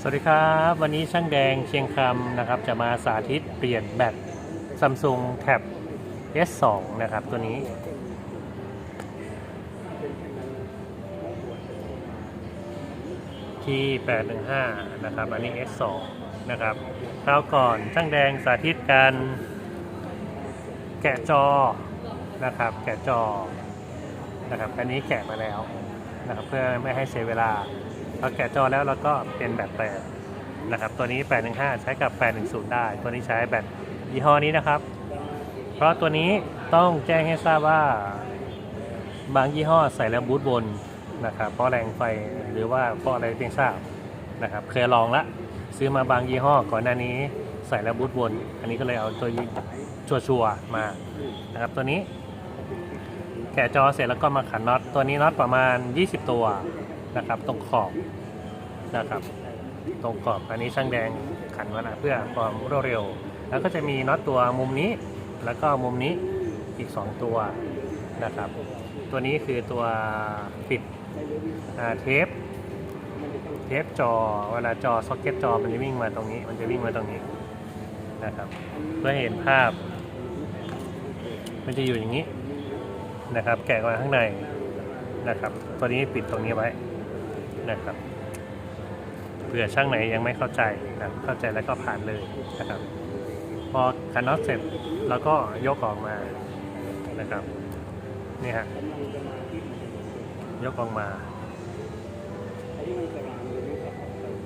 สวัสดีครับ วันนี้ช่างแดงเชียงคำนะครับ จะมาสาธิตเปลี่ยนแบต Samsung Tab S2 นะครับ ตัวนี้ ที่ 815 นะครับ อันนี้ S2 นะครับคราวก่อนช่างแดงสาธิตการแกะจอนะครับ แกะจอนะครับ อันนี้แกะมาแล้วนะครับ เพื่อไม่ให้เสียเวลา เราแกะจอแล้วเราก็เป็นแบตแปดนะครับ ตัวนี้ 815 ใช้กับ 810 ได้ ตัวนี้ใช้แบตยี่ห้อนี้นะครับ เพราะตัวนี้ต้องแจ้งให้ทราบว่าบางยี่ห้อใส่แล้วบูทบนนะครับ เพราะแรงไฟหรือว่าเพราะอะไรเพียงทราบนะครับ เคยลองละ ซื้อมาบางยี่ห้อก่อนหน้านี้ใส่แล้วบูทบน อันนี้ก็เลยเอาตัวชัวชัวร์ๆมานะครับ ตัวนี้แกะจอเสร็จแล้วก็มาขันน็อต ตัวนี้น็อตประมาณ 20 ตัว นะครับ ตรงขอบนะครับ ตรงขอบอันนี้ช่างแดงขันมานะเพื่อความรวดเร็ว แล้วก็จะมีน็อตตัวมุมนี้ แล้วก็มุมนี้อีก 2 ตัวนะครับ ตัวนี้คือตัวปิดเทปเทปจอเวลาจอซ็อกเก็ตจอมันจะวิ่งมาตรงนี้ มันจะวิ่งมาตรงนี้นะครับเพื่อเห็นภาพ มันจะอยู่อย่างนี้นะครับ แกะมาข้างในนะครับ ตัวนี้ปิดตรงนี้ไว้ นะครับ เผื่อช่างไหนยังไม่เข้าใจนะเข้าใจแล้วก็ผ่านเลยนะครับ พอคันน็อตเสร็จเราก็ยกออกมานะครับนี่ฮะยกออกมา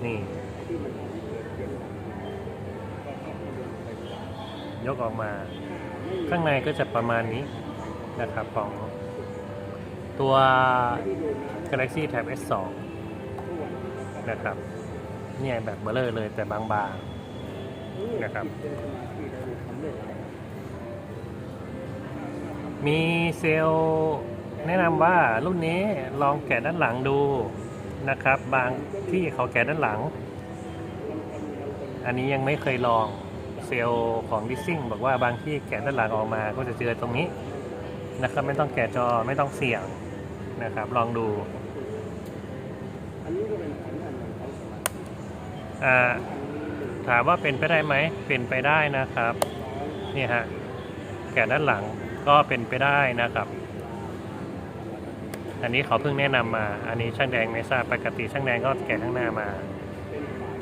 นี่ ยกออกมา ข้างในก็จะประมาณนี้นะครับของตัว Galaxy Tab S2 นะครับ เนี่ยแบบเบลเลอร์เลยแต่บางๆนะครับ มีเซลล์แนะนำว่ารุ่นนี้ลองแกะด้านหลังดูนะครับ บางที่เขาแกะด้านหลัง อันนี้ยังไม่เคยลองเซลล์ของดิซิ่งบอกว่าบางที่แกะด้านหลังออกมาก็จะเจอตรงนี้นะครับ ไม่ต้องแกะจอไม่ต้องเสี่ยงนะครับ ลองดูอ่า ถามว่าเป็นไปได้ไหมเป็นไปได้นะครับนี่ฮะแกะด้านหลังก็เป็นไปได้นะครับ อันนี้เขาเพิ่งแนะนำมา อันนี้ช่างแดงไม่ทราบปกติช่างแดงก็แกะข้างหน้ามา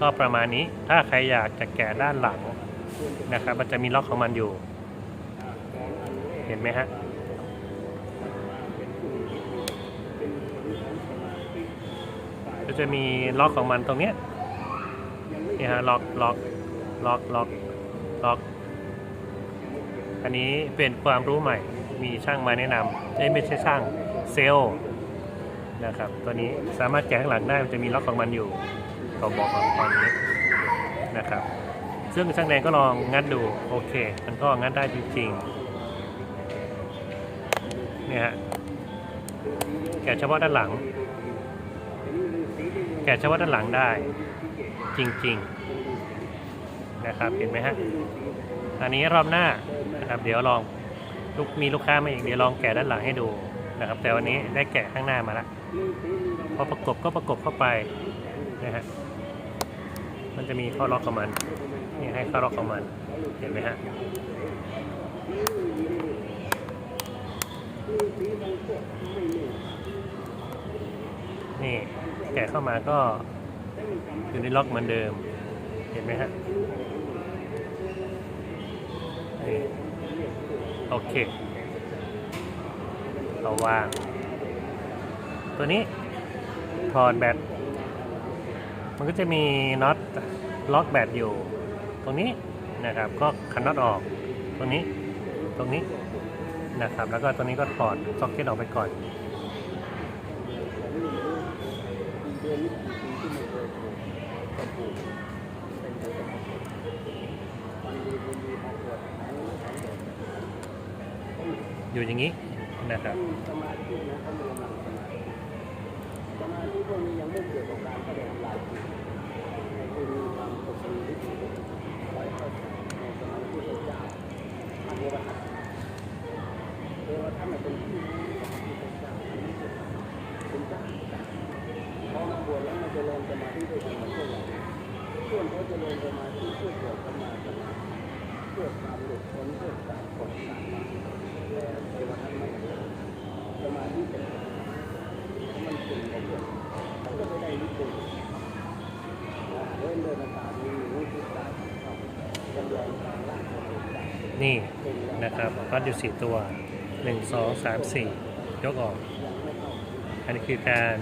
ก็ประมาณนี้ถ้าใครอยากจะแกะด้านหลังนะครับ มันจะมีล็อกของมันอยู่ เห็นไหมฮะก็จะมีล็อกของมันตรงเนี้ย นี่ฮะล็อกล็อกล็อกล็อกล็อกอันนี้เป็นความรู้ใหม่มีช่างมาแนะนำเอ้ไม่ใช่ช่างเซลล์นะครับตัวนี้สามารถแกะข้างหลังได้มันจะมีล็อกของมันอยู่เขาบอกมาตอนนี้นะครับ ซึ่งช่างแดงก็ลองงัดดูโอเค มันก็งัดได้จริงๆเนี่ยฮะแกะเฉพาะด้านหลัง แกะเฉพาะด้านหลังได้ จริง ๆ นะครับเห็นไหมฮะ อันนี้รอบหน้านะครับเดี๋ยวลองลูกมีลูกค้ามาอีกเดี๋ยวลองแกะด้านหลังให้ดูนะครับ แต่วันนี้ได้แกะข้างหน้ามาละพอประกบก็ประกบเข้าไปนะฮะมันจะมีข้อล็อกของมันนี่ให้ข้อล็อกของมันเห็นไหมฮะนี่แกะเข้ามาก็ อยู่ในล็อกเหมือนเดิม เห็นไหมฮะนี่โอเคเราวาง ตัวนี้ถอดแบตมันก็จะมีน็อตล็อกแบตอยู่ ตรงนี้นะครับก็คันน็อตออก ตรงนี้ตรงนี้นะครับ แล้วก็ตัวนี้ก็ถอดซ็อกเก็ตออกไปก่อน อยู่อย่างนี้นะครับเพื่อความหลุดพ้นเพื่อการปลดาร นี่นะครับก้อนอยู่สี่ตัวหนึ่งสองสามสี่ยกออก อันนี้คือการ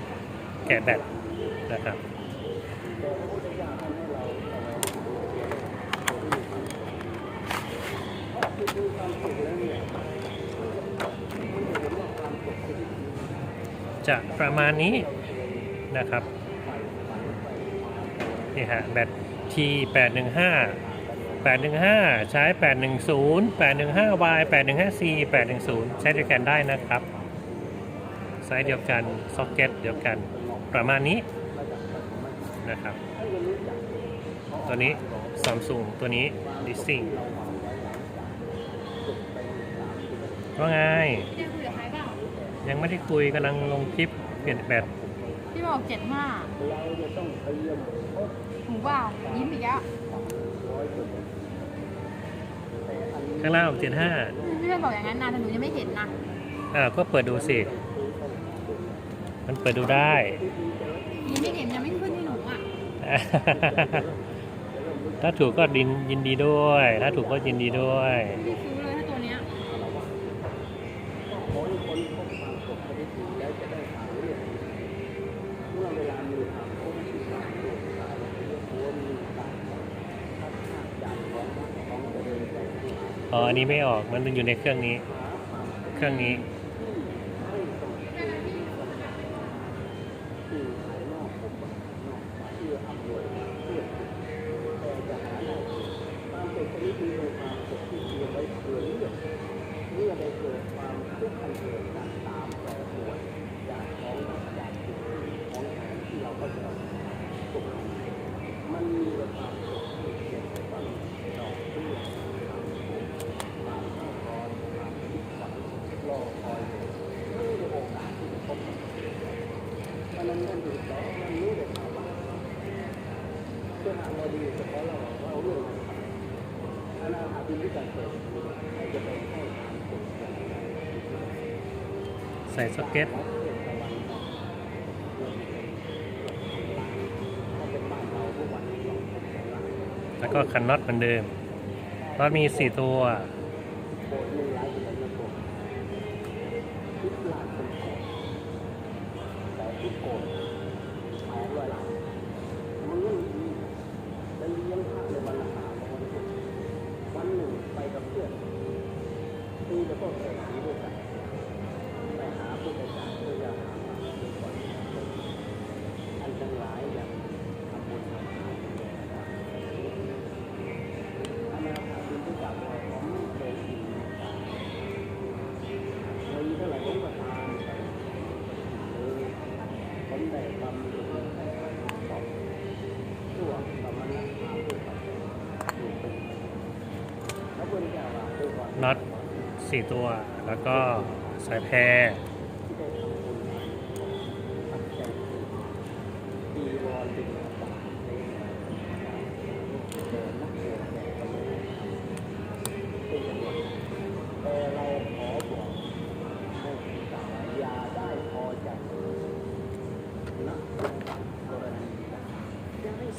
แกะแบตนะครับ จะประมาณนี้นะครับนี่ฮะแบตที815 815 ใช้ 810 815y 815c 810 ใช้เดียวกันได้นะครับ ไซส์เดียวกัน ซ็อกเก็ตเดียวกัน ประมาณนี้นะครับ ตัวนี้ซัมซุงตัวนี้ดิสซิงว่าไง ยังไม่ได้คุยกำลังลงคลิปเปลี่ยนแบตพี่บอกเจ็ดห้าหูเปล่ายิ้มอีกแล้วข้างล่างเจ็ดห้าพี่บอกอย่างนั้นนะแต่หนูยังไม่เห็นนะอ่าก็เปิดดูสิ มันเปิดดูได้ยิ้มไม่เห็นยังไม่ขึ้นที่หนูอะ ถ้าถูกก็ดิยินดีด้วย ถ้าถูกก็ยินดีด้วย พี่ซื้อ อันนี้ไม่ออก มันอยู่ในเครื่องนี้ เครื่องนี้ ใส่สเก็ตแล้วก็คันน็อตเหมือนเดิมน็อตมี 4 ตัว น็อตสี่ตัว แล้วก็สายแพร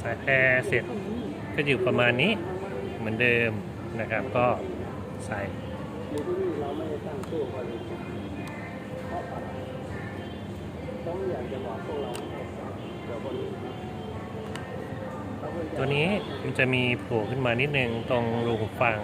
สายแพรเสร็จก็อยู่ประมาณนี้เหมือนเดิมนะครับก็ ใตัคเวนี้วนี้มันจะมีผัวขึ้นมานิดนึงตรงรูหูฟัง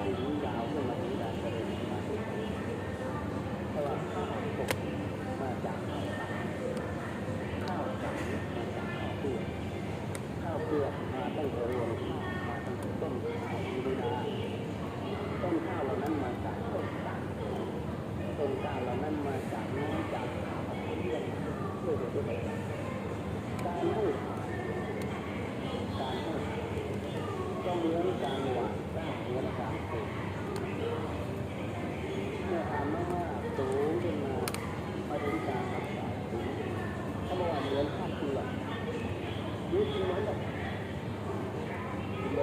กา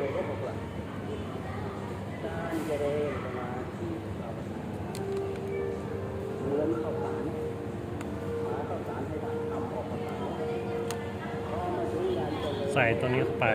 รเจริญสมาธิภาวนาเหมือนข้าวสารหาข้าวสารให้ได้ทำออกข้าใส่ตัวนี้เข้าไป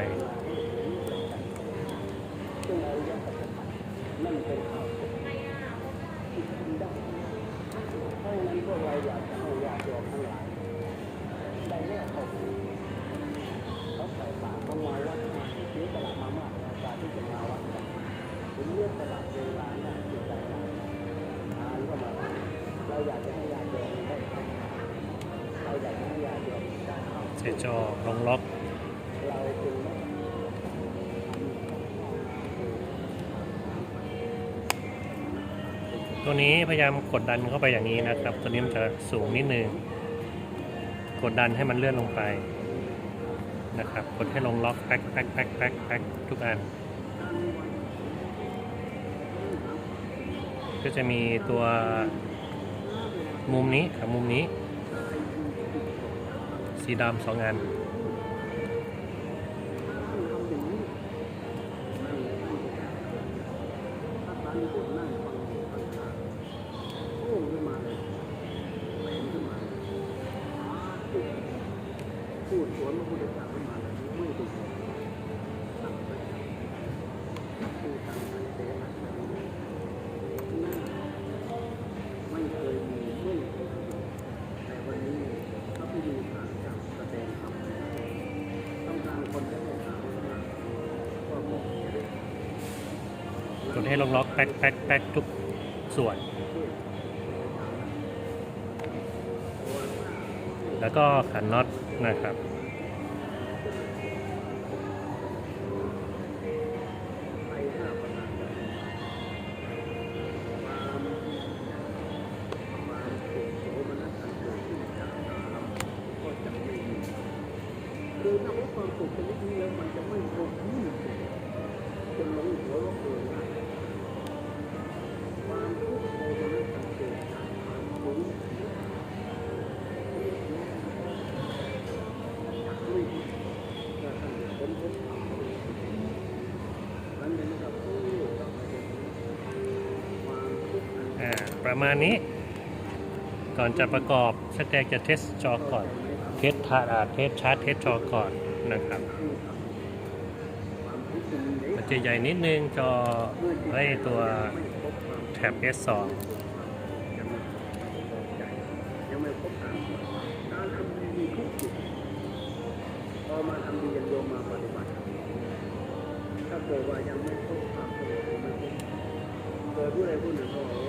ียจอลงล็อกตัวนี้พยายามกดดันเข้าไปอย่างนี้นะครับ ตัวนี้มันจะสูงนิดนึง กดดันให้มันเลื่อนลงไปนะครับ กดให้ลงล็อกแป๊กแป๊กแป๊กแป๊กแป๊กทุกอัน ก็จะมีตัวมุมนี้กับมุมนี้ สีดำสองอัน ให้ลองล็อกแป๊กแป๊กแป๊กทุกส่วน แล้วก็ขันน็อตนะครับ มาณนี้ ก่อนจะประกอบสแต็กจะเทสจอก่อน เทสทาร์เทสชาร์จเทสจอก่อนนะครับ มันจะใหญ่นิดนึงจอไอตัวแท็บ S2 พอมาทำดียังโยมมาปฏิบัติถ้าเกิดว่ายังไม่พบความสงม่พบเกิดผู้ใดผู้หนึ่งก็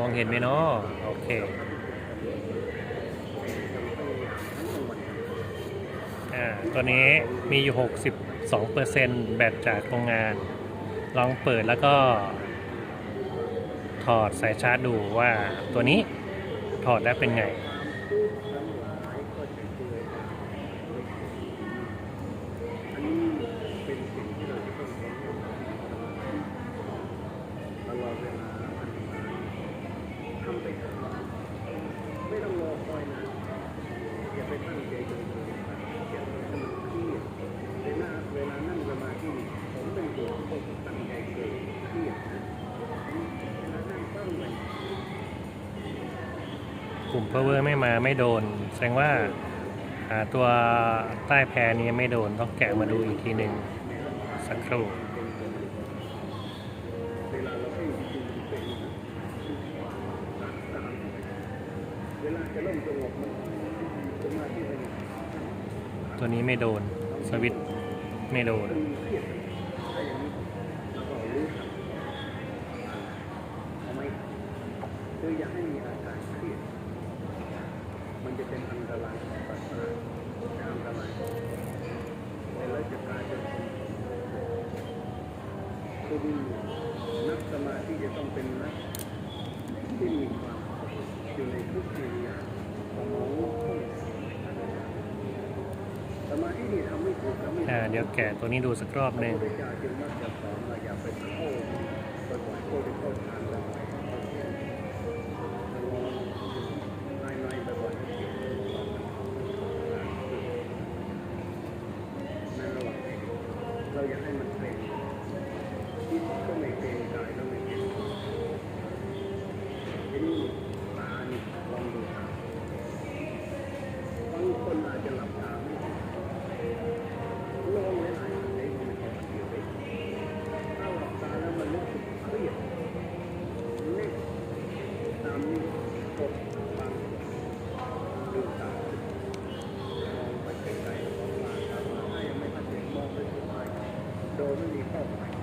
มองเห็นไหมเนาะโอเค อ่า ตัวนี้มีอยู่ 62%แบตจากโรงงาน ลองเปิดแล้วก็ ถอดสายชาร์จดูว่าตัวนี้ถอดแล้วเป็นไง ไม่โดน แสดงว่าตัวใต้แพรนี้ไม่โดน ต้องแกะมาดูอีกทีหนึ่งสักครู่ตัวนี้ไม่โดน สวิตไม่โดนี๋ยวแกะตัวนี้ดูสักรอบหนึ่ง 我是李带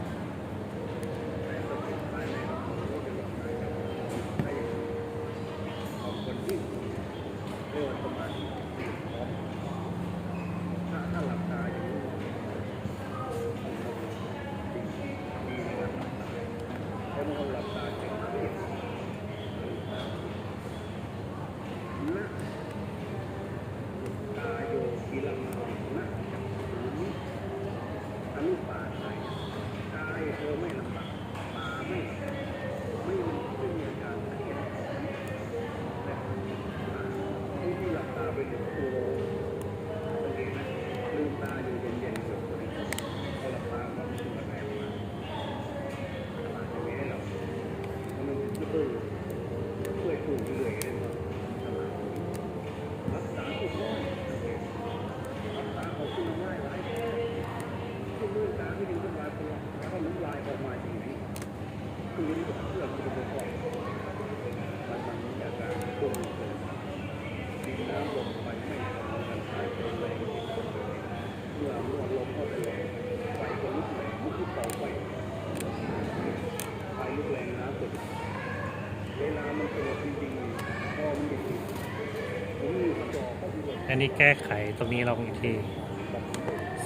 นนี้แก้ไขตรงนี้ลองอีกที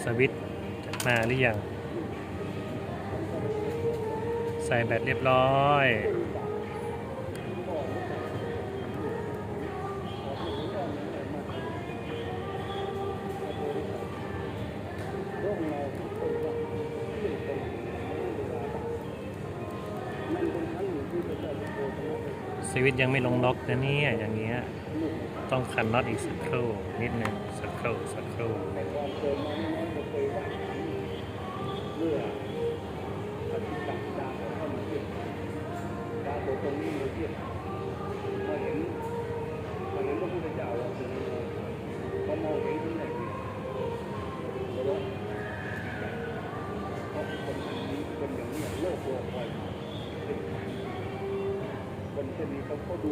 สวิตมาหรือยัง ใส่แบตเรียบร้อยสวิตยังไม่ลงล็อกนะเนี่ยอย่างเงี้ย ต้องคันน็อตอีกสักครู่นิดนึงสักครู่สักครู่เทียบห็อเห็าเห็นคนดู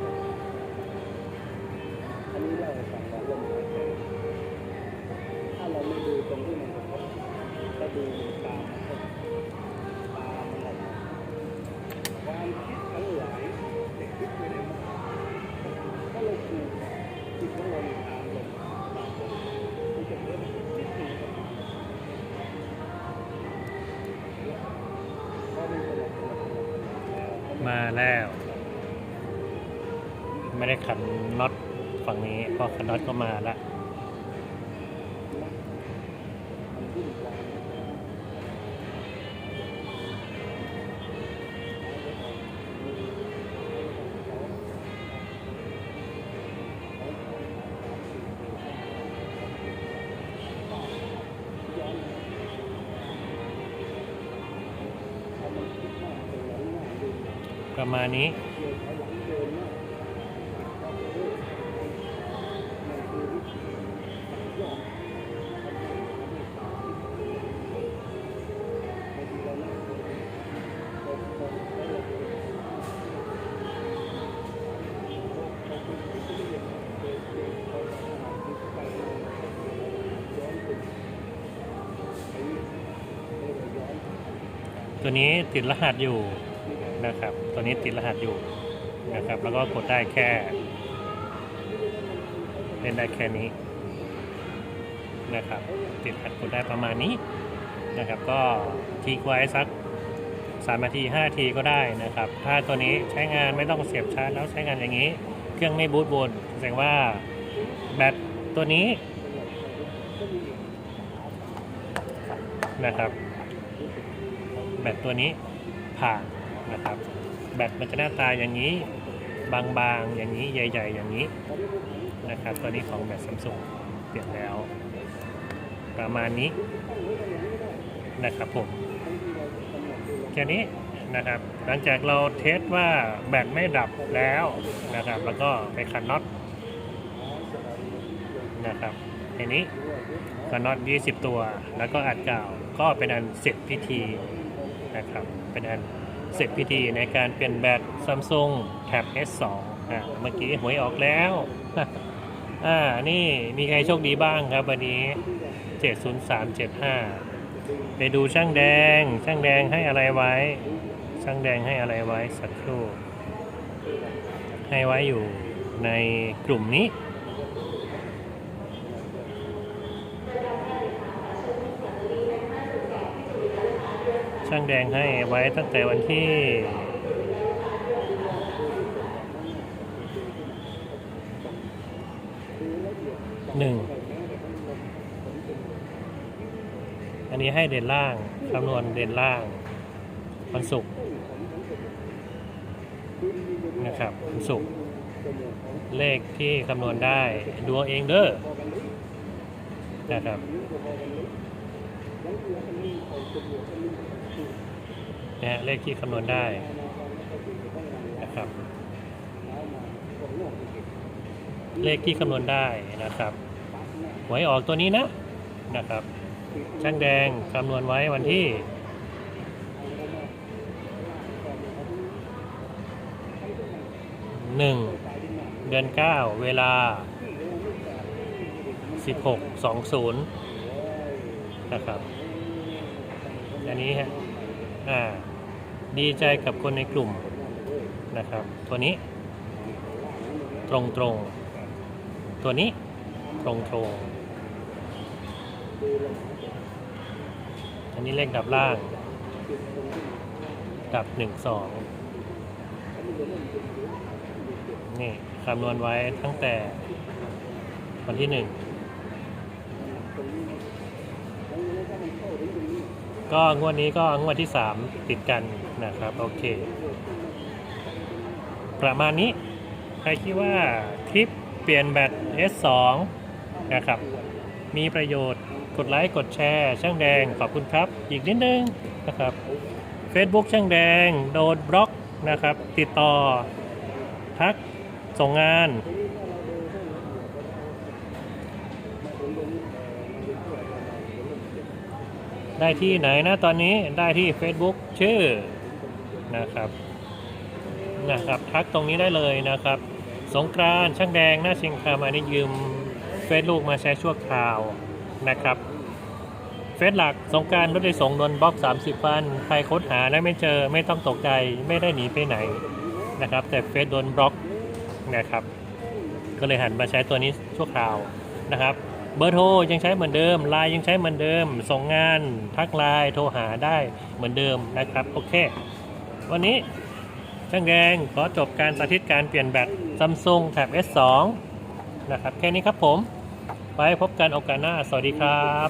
อันนี้เราสั่งเราลมหายใจถ้าเราไม่ดูตรงที่มันกระทบก็ดูตามตามมันออกความคิดทั้งหลายเด็กคิดไปในมันถ้าเราดูจิตของเราตามลมตามลมมันจะเริ่มคิดถึงมาแล้ว ไม่ได้ขัน น็อตก็มาละประมาณนี้ ตัวนี้ติดรหัสอยู่นะครับ ตัวนี้ติดรหัสอยู่นะครับ แล้วก็กดได้แค่เล่นได้แค่นี้นะครับ ติดรหัสกดได้ประมาณนี้นะครับ ก็ทิ้งไว้สักสามนาทีห้าทีก็ได้นะครับ ถ้าตัวนี้ใช้งานไม่ต้องเสียบชาร์จแล้วใช้งานอย่างนี้ เครื่องไม่บูตบนแสดงว่าแบตตัวนี้นะครับ แบตตัวนี้ผ่านนะครับ แบตมันจะหน้าตาอย่างนี้ บางๆ อย่างนี้ใหญ่ ๆ อย่างนี้นะครับ ตัวนี้ของแบตซัมซุงเปลี่ยนแล้ว ประมาณนี้นะครับผมแค่นี้นะครับ หลังจากเราเทสว่าแบตไม่ดับแล้วนะครับ แล้วก็ไปขันน็อตนะครับทีนี้ขันน็อต 20 ตัว แล้วก็อัดกาว ก็เป็นอันเสร็จพิธี นะครับ เป็นอันเสร็จพิธีในการเปลี่ยนแบต Samsung Tab S2 อะเมื่อกี้หวยออกแล้วอ่านี่มีใครโชคดีบ้างครับ วันนี้ 70375 ไปดูช่างแดง ช่างแดงให้อะไรไว้ ช่างแดงให้อะไรไว้สักครู่ ให้ไว้อยู่ในกลุ่มนี้ ช่างแดงให้ไว้ตั้งแต่วันที่ หนึ่ง อันนี้ให้เด่นล่างคำนวณเด่นล่าง วันศุกร์นะครับวันศุกร์เลขที่คำนวณได้ดูเอาเองเด้อนะครับ นะเลขที่คำนวณได้นะครับ เลขที่คำนวณได้นะครับหวยออกตัวนี้นะนะครับช่างแดงคำนวณไว้วันที่หนึ่งเดือนเก้าเวลาสิบหกสองศูนย์นะครับ อันนี้ฮะอ่า ดีใจกับคนในกลุ่มนะครับ ตัวนี้ ตรงตรงตัวนี้ ตรงตรงอันนี้เลขดับล่าง ดับหนึ่งสองนี่คำนวณไว้ตั้งแต่วันที่หนึ่ง ก็งวดนี้ก็งวดที่สามติดกันนะครับโอเค ประมาณนี้ ใครคิดว่าคลิปเปลี่ยนแบต S2 นะครับ มีประโยชน์กดไลค์กดแชร์ช่างแดงขอบคุณครับ อีกนิดนึงนะครับ Facebook ช่างแดงโดนบล็อกนะครับ ติดต่อ ทักส่งงาน ได้ที่ไหนนะตอนนี้ได้ที่ Facebook ชื่อนะครับนะครับ ทักตรงนี้ได้เลยนะครับ สงกรานช่างแดงหน้าเชียงคานอันนี้ยืมเฟซลูกมาใช้ชั่วคราวนะครับเฟซหลักสงการรถได้ส่งโดนบล็อก 30วันใครค้นหาและไม่เจอไม่ต้องตกใจไม่ได้หนีไปไหนนะครับ แต่เฟซโดนบล็อกนะครับ ก็เลยหันมาใช้ตัวนี้ชั่วคราวนะครับ เบอร์โทรยังใช้เหมือนเดิมไลน์ยังใช้เหมือนเดิม ส่งงานทักไลน์โทรหาได้เหมือนเดิมนะครับ โอเค วันนี้ช่างแดงขอจบการสาธิตการเปลี่ยนแบตซัมซุงแท็บ S2 นะครับ แค่นี้ครับผม ไว้พบกันโอกาสหน้า สวัสดีครับ